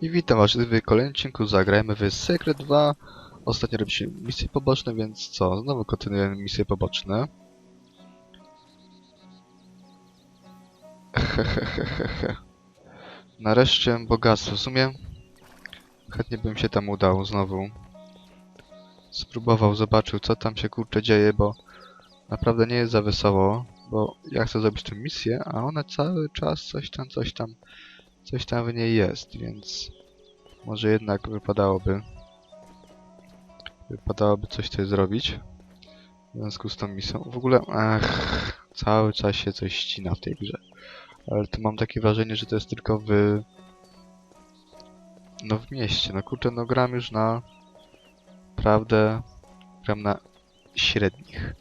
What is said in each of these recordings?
I witam was w kolejnym odcinku Zagrajmy w Secret 2. Ostatnio robiliśmy misje poboczne, więc co? Znowu kontynuujemy misje poboczne. Hehehehe. Nareszcie bogactwo. W sumie chętnie bym się tam udał znowu. Spróbował, zobaczył co tam się kurczę dzieje, bo naprawdę nie jest za wesoło, bo ja chcę zrobić tę misję, a ona cały czas coś tam, coś tam, coś tam w niej jest, więc może jednak wypadałoby wypadałoby coś tutaj zrobić w związku z tą misją. W ogóle, ach, cały czas się coś ścina w tej grze. Ale tu mam takie wrażenie, że to jest tylko w no w mieście. No kurczę, no gram już na prawdę gram na średnich.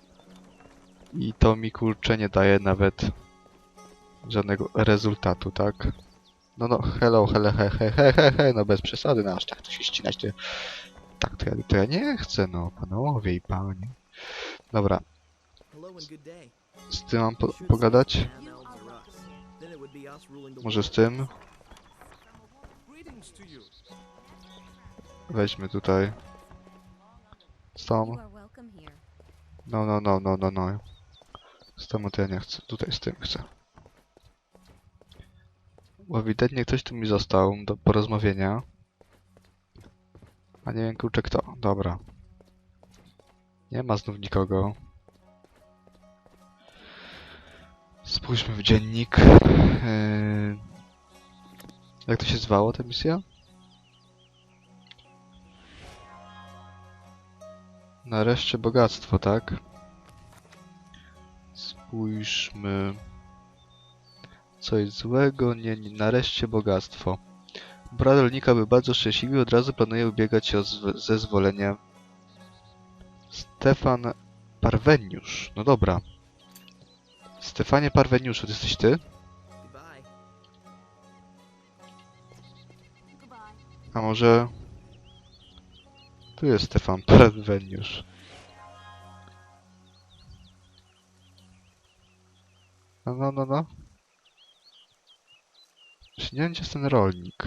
I to mi kurczę nie daje nawet żadnego rezultatu, tak? No no, hello, hello, he, he, he, he, he, no bez przesady, no aż tak to się ścinać, to, tak to ja, to ja nie chcę, no, panowie i panie. Dobra, z tym mam po pogadać? Może z tym? Weźmy tutaj. Here. No, no, no, no, no, no. Z temu to ja nie chcę. Tutaj z tym chcę. Ewidentnie ktoś tu mi został do porozmawienia. A nie wiem kurczę kto. Dobra. Nie ma znów nikogo. Spójrzmy w dziennik. Yy... Jak to się zwało ta misja? Nareszcie bogactwo, tak? Spójrzmy. Coś złego? Nie, nie. Nareszcie bogactwo. Brat rolnika był bardzo szczęśliwy i od razu planuje ubiegać się o zw- zezwolenie. Stefan Parweniusz. No dobra. Stefanie Parweniuszu, to jesteś ty? A może... Tu jest Stefan Parweniusz. No, no, no, no. Gdzie jest ten rolnik?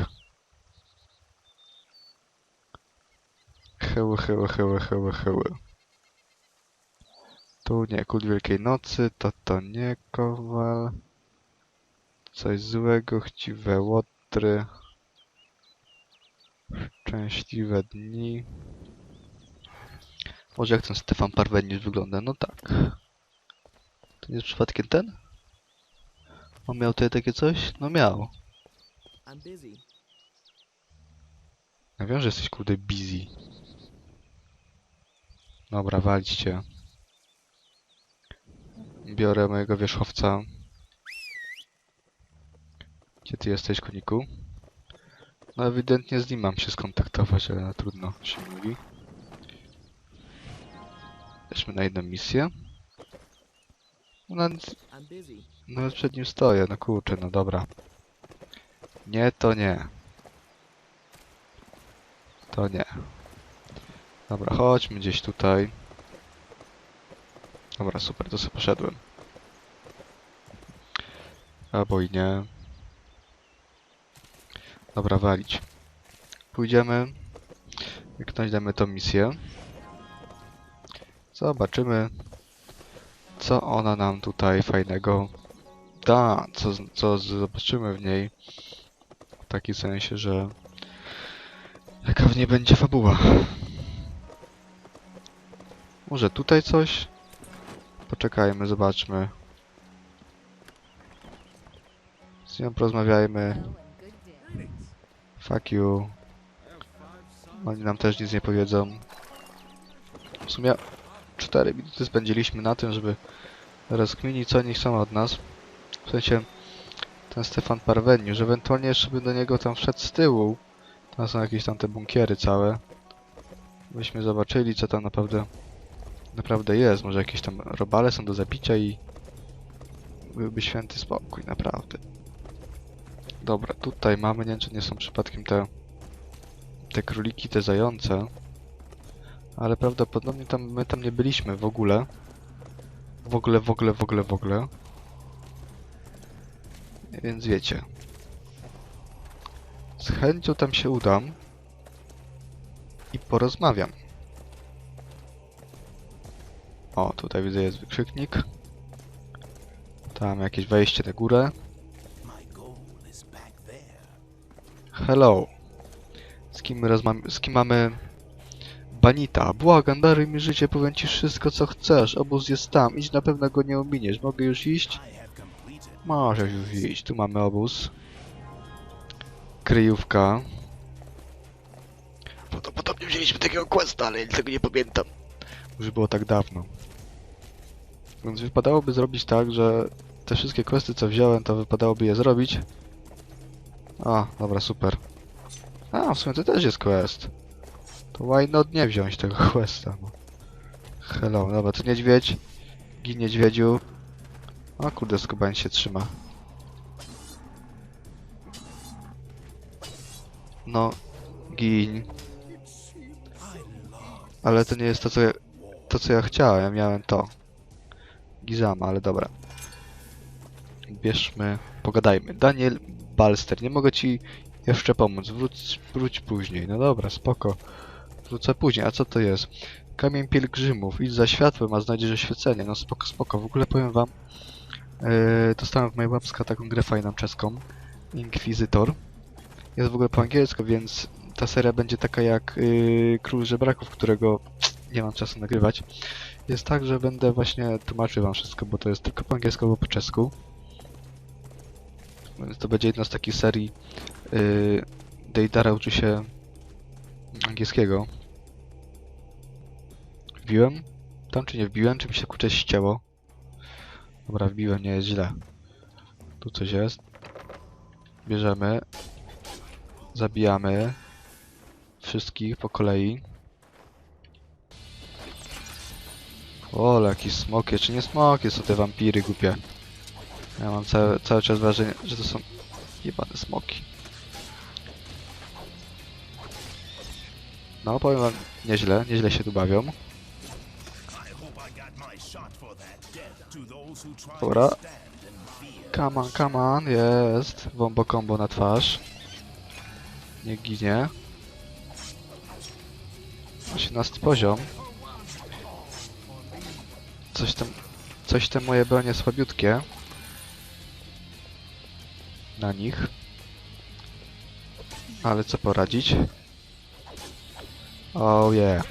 Heły, heły, heły, heły, heły. Tu nie, kult Wielkiej Nocy, to to nie, Kowal. Coś złego, chciwe łotry. Szczęśliwe dni. Może jak ten Stefan Parweniusz wygląda? No tak. To nie jest przypadkiem ten? On miał tutaj takie coś? No miał. I'm busy. Ja wiem, że jesteś kurde busy. Dobra, walićcie. Biorę mojego wierzchowca. Gdzie ty jesteś, koniku? No ewidentnie z nim mam się skontaktować, ale no, trudno się mówi. Weźmy na jedną misję. No, nawet przed nim stoję, no kurczę, no dobra. Nie, to nie. To nie. Dobra, chodźmy gdzieś tutaj. Dobra, super, to sobie poszedłem. Albo i nie. Dobra, walić. Pójdziemy. Wyknąć tą misję. Zobaczymy, co ona nam tutaj fajnego da, co, co zobaczymy w niej. W takim sensie, że jaka w niej będzie fabuła. Może tutaj coś? Poczekajmy, zobaczmy. Z nią porozmawiajmy. Fuck you. Oni nam też nic nie powiedzą. W sumie 4 minuty spędziliśmy na tym, żeby rozkminić co oni chcą od nas. W sensie ten Stefan Parweniusz, ewentualnie jeszcze by do niego tam wszedł z tyłu. Tam są jakieś tam te bunkiery całe. Byśmy zobaczyli co tam naprawdę naprawdę jest. Może jakieś tam robale są do zabicia i byłby święty spokój, naprawdę. Dobra, tutaj mamy, nie wiem czy nie są przypadkiem te te króliki, te zające. Ale prawdopodobnie tam my tam nie byliśmy w ogóle. W ogóle, w ogóle, w ogóle, w ogóle. Więc wiecie. Z chęcią tam się udam i porozmawiam. O, tutaj widzę jest wykrzyknik. Tam jakieś wejście na górę. Hello. Z kim, z kim mamy... Banita. Błagam, daruj mi życie, powiem ci wszystko co chcesz. Obóz jest tam, idź na pewno go nie ominiesz. Mogę już iść? Możesz już iść. Tu mamy obóz. Kryjówka. Prawdopodobnie wzięliśmy takiego questa, ale ja tego nie pamiętam. Już było tak dawno. Więc wypadałoby zrobić tak, że te wszystkie questy co wziąłem, to wypadałoby je zrobić. A, dobra, super. A, w sumie to też jest quest. To why not nie wziąć tego questa, no. Hello, dobra, tu niedźwiedź. Gin niedźwiedziu. O kurde, skubań się trzyma. No, gin. Ale to nie jest to, co ja, to, co ja chciałem. Ja miałem to. Gizama, ale dobra. Bierzmy, pogadajmy. Daniel Balster, nie mogę ci jeszcze pomóc. Wróć, wróć później. No dobra, spoko. Wrócę później. A co to jest? Kamień pielgrzymów. Idź za światłem, a znajdziesz oświecenie. No spoko, spoko. W ogóle powiem wam, yy, dostałem w mojej łapska taką grę fajną czeską. Inkwizytor. Jest w ogóle po angielsku, więc ta seria będzie taka jak yy, Król Żebraków, którego nie mam czasu nagrywać. Jest tak, że będę właśnie tłumaczył wam wszystko, bo to jest tylko po angielsku albo po czesku. Więc to będzie jedna z takich serii yy, Deidara uczy się angielskiego. Wbiłem? Tam czy nie wbiłem? Czy mi się kurczę ścięło? Dobra, wbiłem, nie jest źle. Tu coś jest. Bierzemy. Zabijamy. Wszystkich po kolei. O, ale jakiś smok, czy nie smok, są te wampiry głupie. Ja mam cały, cały czas wrażenie, że to są jebane smoki. No, powiem wam, nieźle, nieźle się tu bawią. Dobra. Come on, come on, jest. Wombo combo na twarz. Nie ginie. 18 poziom. Coś tam, coś te moje bronie słabiutkie. Na nich. Ale co poradzić? Oh yeah.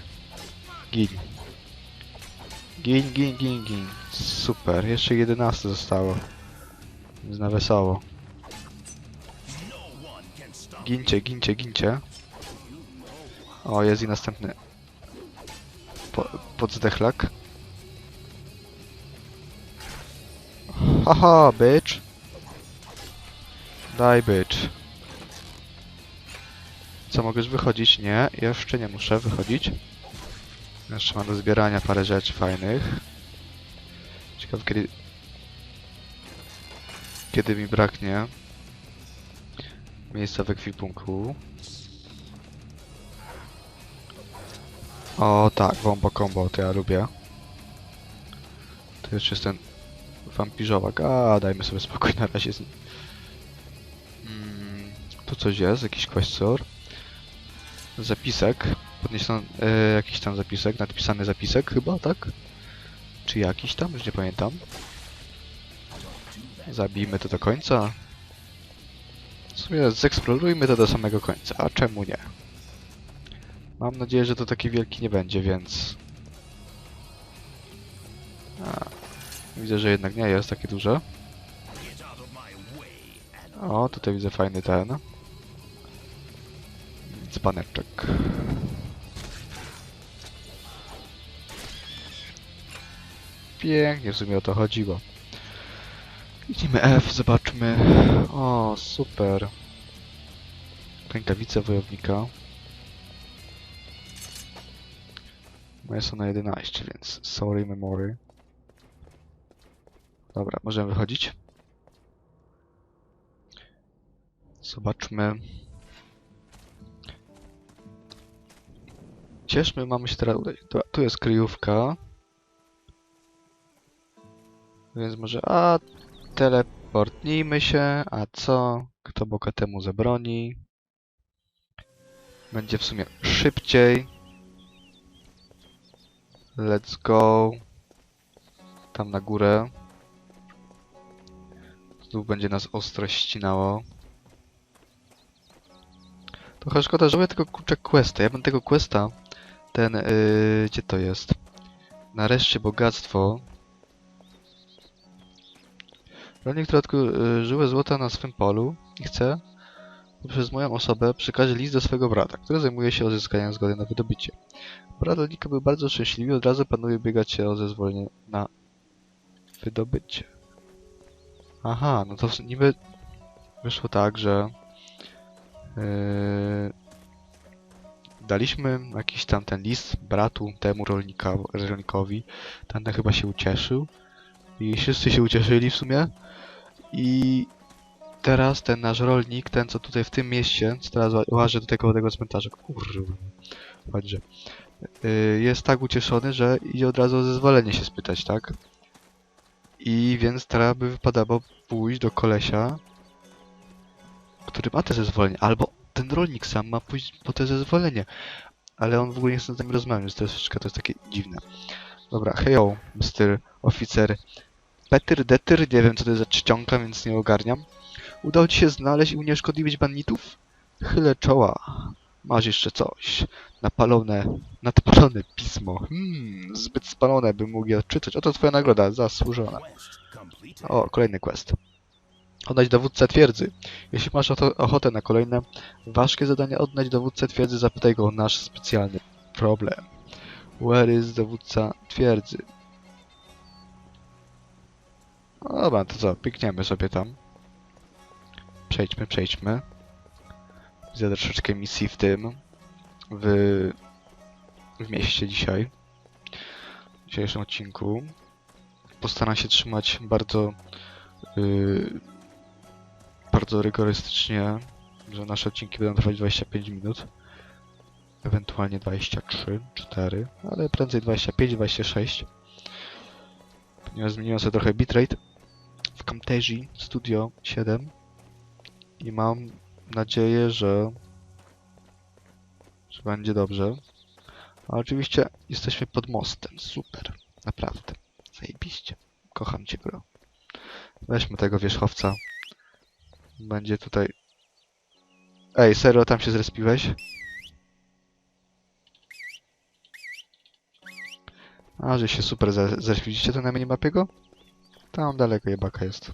Gin. Gin, gin, gin, gin. Super. Jeszcze 11 zostało. Więc na wesoło. Gincie, gincie, gincie. O, jest i następny. Po, podzdechlak. Haha, bitch. Daj, bitch. Co, mogę już wychodzić? Nie, jeszcze nie muszę wychodzić. Jeszcze mam do zbierania parę rzeczy fajnych. Ciekawe kiedy... Kiedy mi braknie miejsca w ekwipunku. O tak, wombo combo, to ja lubię. To jeszcze jest ten wampirzołak. A, dajmy sobie spokój na razie z nim. Mm, tu coś jest, jakiś questor. Zapisek. Podniesiono e, jakiś tam zapisek, nadpisany zapisek chyba, tak? Czy jakiś tam? Już nie pamiętam. Zabijmy to do końca. W sumie zeksplorujmy to do samego końca, a czemu nie? Mam nadzieję, że to taki wielki nie będzie, więc... A, widzę, że jednak nie jest takie duże. O, tutaj widzę fajny ten. Dzbaneczek. Pięknie, w sumie o to chodziło. Idziemy F, zobaczmy. O, super. Rękawice wojownika. Moje są na 11, więc sorry memory. Dobra, możemy wychodzić. Zobaczmy. Cieszmy, mamy się teraz tu jest kryjówka. Więc może... A, teleportnijmy się. A co? Kto bogatemu zabroni? Będzie w sumie szybciej. Let's go. Tam na górę. Znów będzie nas ostro ścinało. Trochę szkoda, że tego kurczę questa. Ja bym tego questa, ten, yy, gdzie to jest? Nareszcie bogactwo. Rolnik, który odkrył yy, żyłę złota na swym polu i chce poprzez moją osobę przekaże list do swego brata, który zajmuje się uzyskaniem zgody na wydobycie. Brat rolnika był bardzo szczęśliwy i od razu planuje biegać się o zezwolenie na wydobycie. Aha, no to niby wyszło tak, że yy, daliśmy jakiś tam ten list bratu temu rolnika, rolnikowi. Ten chyba się ucieszył i wszyscy się ucieszyli w sumie i teraz ten nasz rolnik, ten co tutaj w tym mieście, co teraz ła- łaży do tego, tego cmentarza, kurwa, chodźże, yy, jest tak ucieszony, że idzie od razu o zezwolenie się spytać, tak? I więc teraz by wypadało pójść do kolesia, który ma te zezwolenie, albo ten rolnik sam ma pójść po te zezwolenie, ale on w ogóle nie chce z nami rozmawiać, to jest to jest takie dziwne. Dobra, hejo, Mr. Oficer Petyr Detyr, nie wiem co to jest za czcionka, więc nie ogarniam. Udało ci się znaleźć i unieszkodliwić banditów? Chylę czoła. Masz jeszcze coś. Napalone, nadpalone pismo. Hmm, zbyt spalone, bym mógł je odczytać. Oto twoja nagroda, zasłużona. O, kolejny quest. Odnać dowódcę twierdzy. Jeśli masz ochotę na kolejne ważkie zadanie, odnać dowódcę twierdzy, zapytaj go o nasz specjalny problem. Where is dowódca twierdzy? No dobra, to co, pikniemy sobie tam. Przejdźmy, przejdźmy. Widzę troszeczkę misji w tym. W, w mieście dzisiaj. W dzisiejszym odcinku. Postaram się trzymać bardzo yy, bardzo rygorystycznie, że nasze odcinki będą trwać 25 minut. Ewentualnie 23, 4, ale prędzej 25, 26. Ponieważ zmieniłem sobie trochę bitrate w Camtasia Studio 7 i mam nadzieję, że, że będzie dobrze. A oczywiście jesteśmy pod mostem. Super. Naprawdę. Zajebiście. Kocham cię, gro. Weźmy tego wierzchowca. Będzie tutaj... Ej, serio, tam się zrespiłeś? A, że się super. Widzicie to na minimapie go? Tam daleko jebaka jest.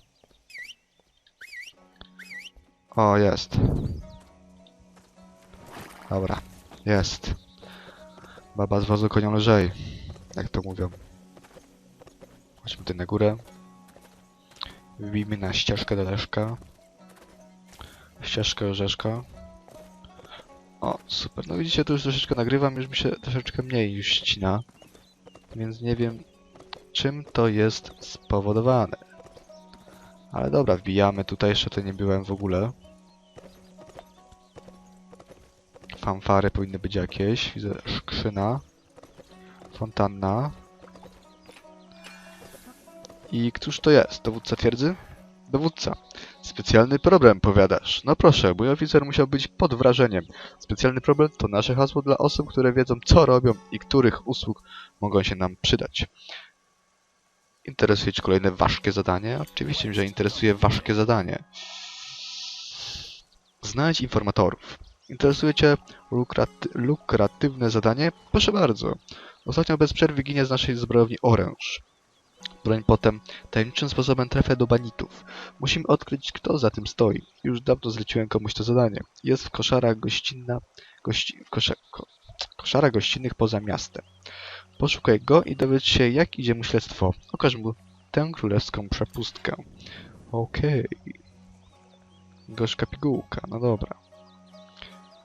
O, jest. Dobra, jest. Baba z wozu konią lżej, jak to mówią. Chodźmy tutaj na górę. Wbijmy na ścieżkę do Leszka. Ścieżkę Orzeszka. O, super. No widzicie, tu już troszeczkę nagrywam, już mi się troszeczkę mniej już ścina. Więc nie wiem, czym to jest spowodowane. Ale dobra, wbijamy tutaj, jeszcze to nie byłem w ogóle. Fanfary powinny być jakieś. Widzę skrzyna. Fontanna. I któż to jest? Dowódca twierdzy? Dowódca. Specjalny problem, powiadasz. No proszę, mój oficer musiał być pod wrażeniem. Specjalny problem to nasze hasło dla osób, które wiedzą, co robią i których usług mogą się nam przydać. Interesuje Cię kolejne ważkie zadanie? Oczywiście, że interesuje ważkie zadanie. Znajdź informatorów. Interesuje Cię lukraty lukratywne zadanie? Proszę bardzo. Ostatnio bez przerwy ginie z naszej zbrojowni oręż. Broń potem tajemniczym sposobem trafia do banitów. Musimy odkryć, kto za tym stoi. Już dawno zleciłem komuś to zadanie. Jest w koszarach gościnna... Gości, w ko, koszara gościnnych poza miastem. Poszukaj go i dowiedz się, jak idzie mu śledztwo. Okaż mu tę królewską przepustkę. Okej. Gorzka pigułka, no dobra.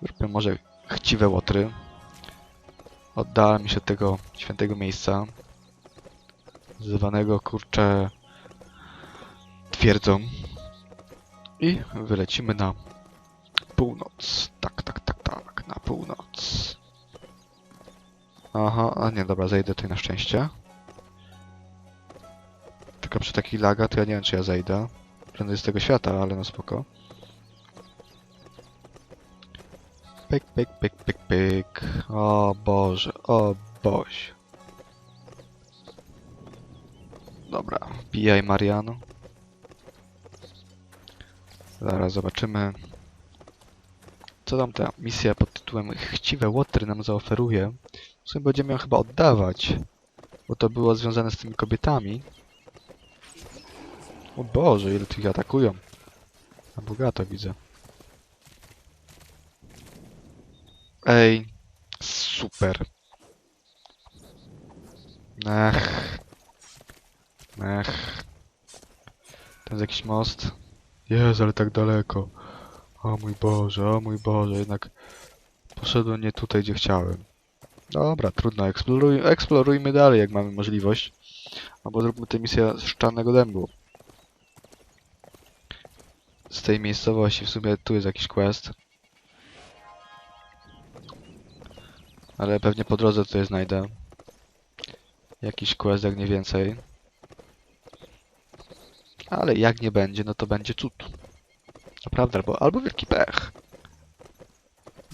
Zróbmy może chciwe łotry. Oddałem mi się od tego świętego miejsca. Zwanego, kurczę, twierdzą. I wylecimy na północ. Tak, tak, tak, tak, na północ. Aha, a nie, dobra, zejdę tutaj na szczęście. Tylko przy takiej laga to ja nie wiem, czy ja zejdę. Prędzej z tego świata, ale no spoko. Pyk, pyk, pyk, pyk, pyk. O Boże, o Boże. Dobra, wbijaj Mariano. Zaraz zobaczymy, co tam ta misja pod tytułem Chciwe Łotry nam zaoferuje. W sumie będziemy ją chyba oddawać, bo to było związane z tymi kobietami. O Boże, ile tu ich atakują. Na bogato widzę. Ej, super. Ech. Ech. Ten jest jakiś most. Jezu, ale tak daleko. O mój Boże, o mój Boże, jednak poszedłem nie tutaj, gdzie chciałem. Dobra, trudno, eksploruj, eksplorujmy dalej, jak mamy możliwość. Albo zróbmy tę misję z Szczanego Dębu. Z tej miejscowości w sumie tu jest jakiś quest. Ale pewnie po drodze tutaj znajdę. Jakiś quest, jak nie więcej. Ale jak nie będzie, no to będzie cud. Naprawdę, albo, albo wielki pech.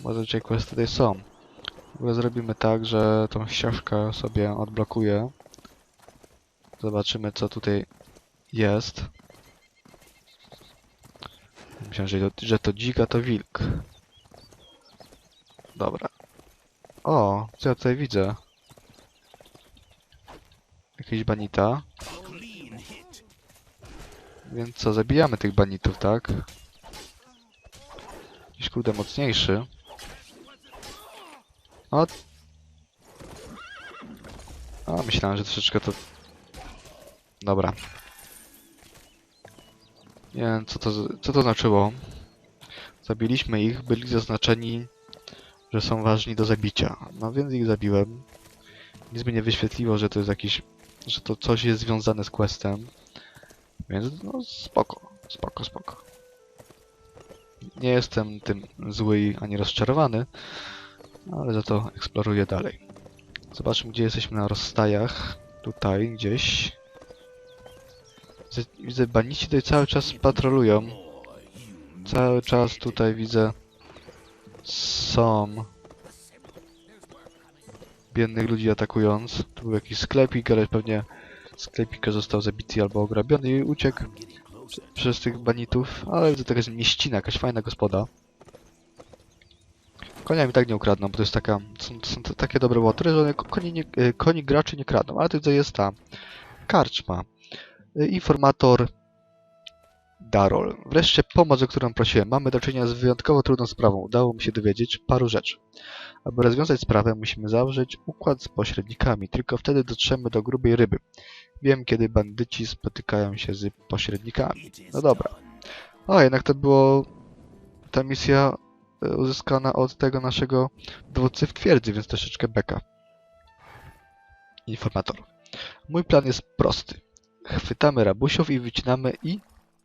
Może dzisiaj questy tutaj są. Zrobimy tak, że tą ścieżkę sobie odblokuję. Zobaczymy co tutaj jest. Myślałem, że to, że to dzika to wilk. Dobra. O, co ja tutaj widzę? Jakieś banita. Więc co, zabijamy tych banitów, tak? Jakiś kurde mocniejszy. O! Myślałem, że troszeczkę to... Dobra. Nie wiem, co to, co to znaczyło. Zabiliśmy ich, byli zaznaczeni, że są ważni do zabicia. No więc ich zabiłem. Nic mi nie wyświetliło, że to jest jakiś... że to coś jest związane z questem. Więc no spoko, spoko, spoko. Nie jestem tym zły ani rozczarowany, ale za to eksploruję dalej. Zobaczmy, gdzie jesteśmy na rozstajach. Tutaj gdzieś. Widzę, banici tutaj cały czas patrolują. Cały czas tutaj widzę są biednych ludzi atakując. Tu był jakiś sklepik, ale pewnie sklepik został zabity albo ograbiony i uciekł prze- przez tych banitów. Ale widzę, to jest mieścina, jakaś fajna gospoda. Konia mi tak nie ukradną, bo to jest taka, są, są takie dobre łotry, że one ko- koni, nie, e, koni graczy nie kradną. Ale tutaj jest ta karczma. E, Informator Darol. Wreszcie pomoc, o którą prosiłem. Mamy do czynienia z wyjątkowo trudną sprawą. Udało mi się dowiedzieć paru rzeczy. Aby rozwiązać sprawę, musimy założyć układ z pośrednikami. Tylko wtedy dotrzemy do grubej ryby. Wiem, kiedy bandyci spotykają się z pośrednikami. No dobra. O, jednak to było ta misja uzyskana od tego naszego dowódcy w twierdzy, więc troszeczkę beka. Informator. Mój plan jest prosty. Chwytamy rabusiów i wycinamy i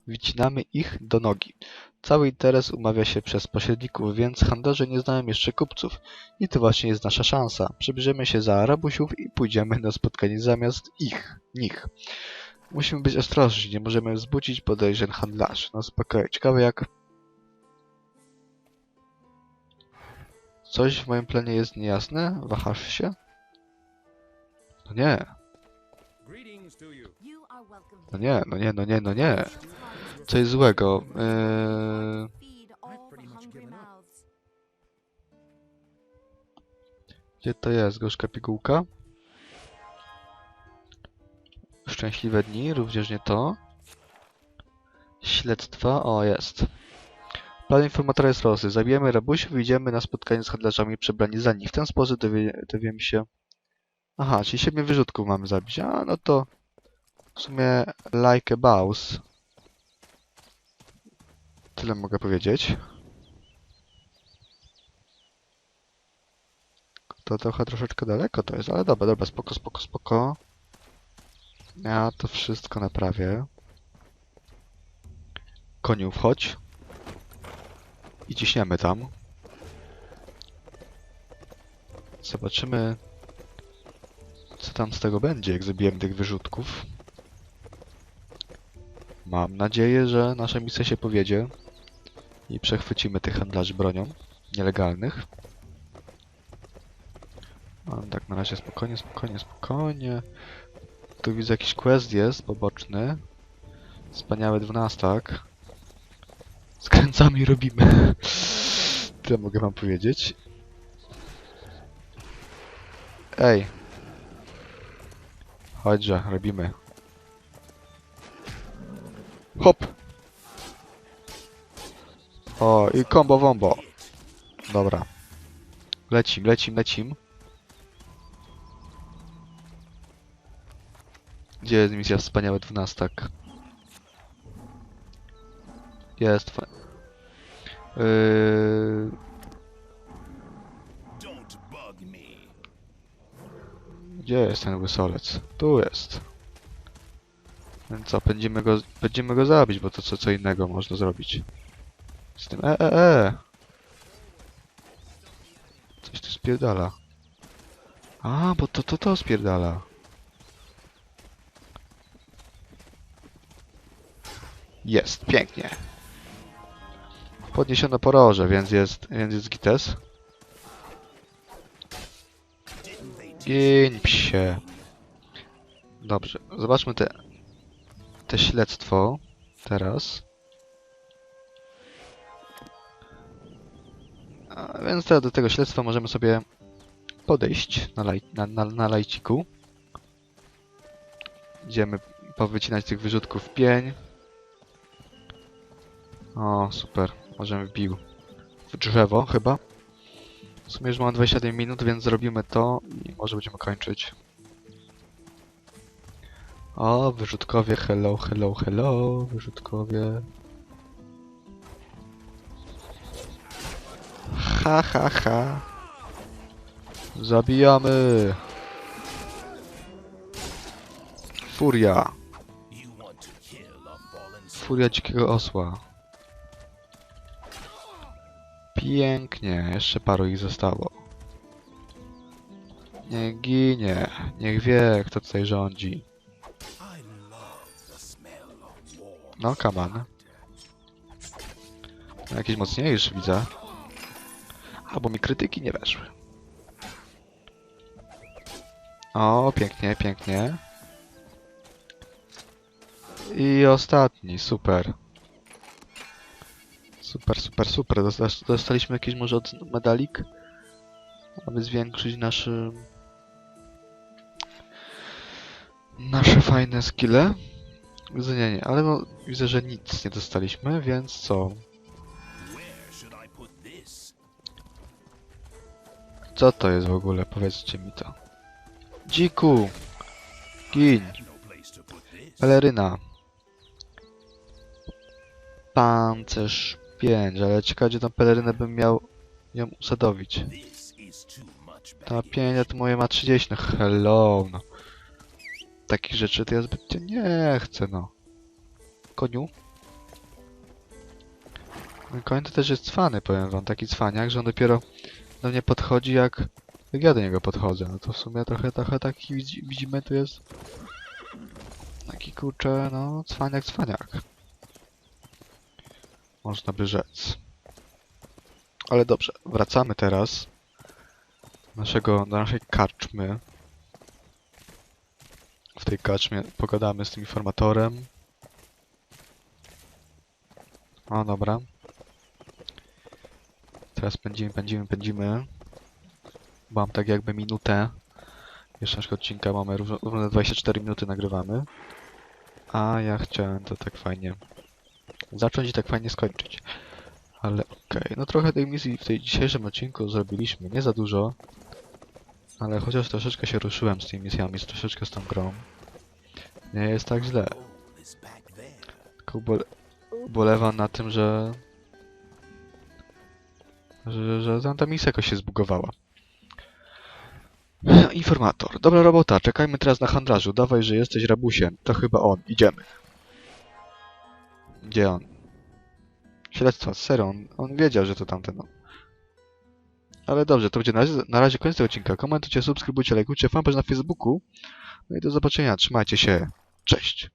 wycinamy ich do nogi. Cały interes umawia się przez pośredników, więc handlarze nie znają jeszcze kupców. I to właśnie jest nasza szansa. Przybierzemy się za rabusiów i pójdziemy na spotkanie zamiast ich, nich. Musimy być ostrożni, nie możemy wzbudzić podejrzeń handlarzy. No spokojnie. Ciekawe jak... Coś w moim planie jest niejasne? Wahasz się? No nie, no nie, no nie, no nie, no nie. This farm is Co jest złego? Eee... Mouths. Gdzie to jest? Gorzka pigułka? Szczęśliwe dni, również nie to. Śledztwa, o jest. Plan informatora jest prosty. Zabijemy rabusiów i idziemy na spotkanie z handlarzami przebrani za nich. W ten sposób dowie, dowiemy się... Aha, czyli siedmiu wyrzutków mamy zabić. A, no to... W sumie like a boss. Tyle mogę powiedzieć. To trochę troszeczkę daleko to jest, ale dobra, dobra, spoko, spoko, spoko. Ja to wszystko naprawię. Koniu, wchodź. I ciśniemy tam. Zobaczymy, co tam z tego będzie, jak zabijemy tych wyrzutków. Mam nadzieję, że nasza misja się powiedzie i przechwycimy tych handlarzy bronią. nielegalnych. A, tak, na razie spokojnie, spokojnie, spokojnie. Tu widzę jakiś quest jest poboczny. Wspaniały dwunastak. Skręcamy i robimy. Tyle mogę wam powiedzieć. Ej. Chodźże, robimy. Hop! O, i combo wombo. Dobra. Lecim, lecim, lecim. Gdzie jest misja wspaniały dwunastak? Jest. fa- Yy... Gdzie jest ten łysolec? Tu jest. Więc co, będziemy go, będziemy go zabić, bo to co, co innego można zrobić. Z tym e, e, e. Coś tu spierdala. A, bo to, to, to spierdala. Jest, pięknie. Podniesiono poroże, więc jest, więc jest gites. Gień psie. Dobrze, zobaczmy te, te śledztwo teraz. A więc teraz do tego śledztwa możemy sobie podejść na, laj, na, na, na lajciku. Idziemy powycinać tych wyrzutków pień. O, super. Możemy wbił w drzewo chyba. W sumie już mam 27 minut, więc zrobimy to i może będziemy kończyć. O, wyrzutkowie, hello, hello, hello, wyrzutkowie. Ha, ha, ha. Zabijamy. Furia. Furia dzikiego osła. Pięknie, jeszcze paru ich zostało. Niech ginie, niech wie, kto tutaj rządzi. No, on. No, Jakiś mocniejszy widzę. Albo mi krytyki nie weszły. O, pięknie, pięknie. I ostatni, super. Super, super, super. Dosta- Dostaliśmy jakiś może od medalik? Aby zwiększyć nasze... Nasze fajne skille. Nie, ale no, widzę, że nic nie dostaliśmy, więc co? Co to jest w ogóle? Powiedzcie mi to. Dziku! Gin! Peleryna. Pancerz 5, ale ciekawe, gdzie tą pelerynę bym miał ją usadowić. Ta baggage. 5, a to moje ma 30, no hello, no. Takich rzeczy to ja zbytnio nie chcę, no. Koniu? Koń to też jest cwany, powiem wam, taki cwaniak, że on dopiero do mnie podchodzi jak, jak ja do niego podchodzę. No to w sumie trochę, trochę taki widzi- widzimy tu jest taki kurczę, no cwaniak, cwaniak. Można by rzec. Ale dobrze, wracamy teraz do naszego, do naszej karczmy. W tej karczmie pogadamy z tym informatorem. O, dobra. Teraz pędzimy, pędzimy, pędzimy. Mam tak jakby minutę. Jeszcze naszego odcinka mamy równo, równe 24 minuty nagrywamy. A ja chciałem to tak fajnie zacząć i tak fajnie skończyć. Ale okej, no trochę tej misji w tej dzisiejszym odcinku zrobiliśmy, nie za dużo. Ale chociaż troszeczkę się ruszyłem z tymi misjami, z troszeczkę z tą grą. Nie jest tak źle. Tylko ubole ubolewam na tym, że... Że, że ta misja jakoś się zbugowała. Informator. Dobra robota, czekajmy teraz na handlarzu. Dawaj, że jesteś rabusiem. To chyba on. Idziemy. Gdzie on? Śledztwo, serio, on, on wiedział, że to tamten. No. Ale dobrze, to będzie na razie, na razie koniec tego odcinka. Komentujcie, subskrybujcie, lajkujcie fanpage na Facebooku. No i do zobaczenia, trzymajcie się. Cześć.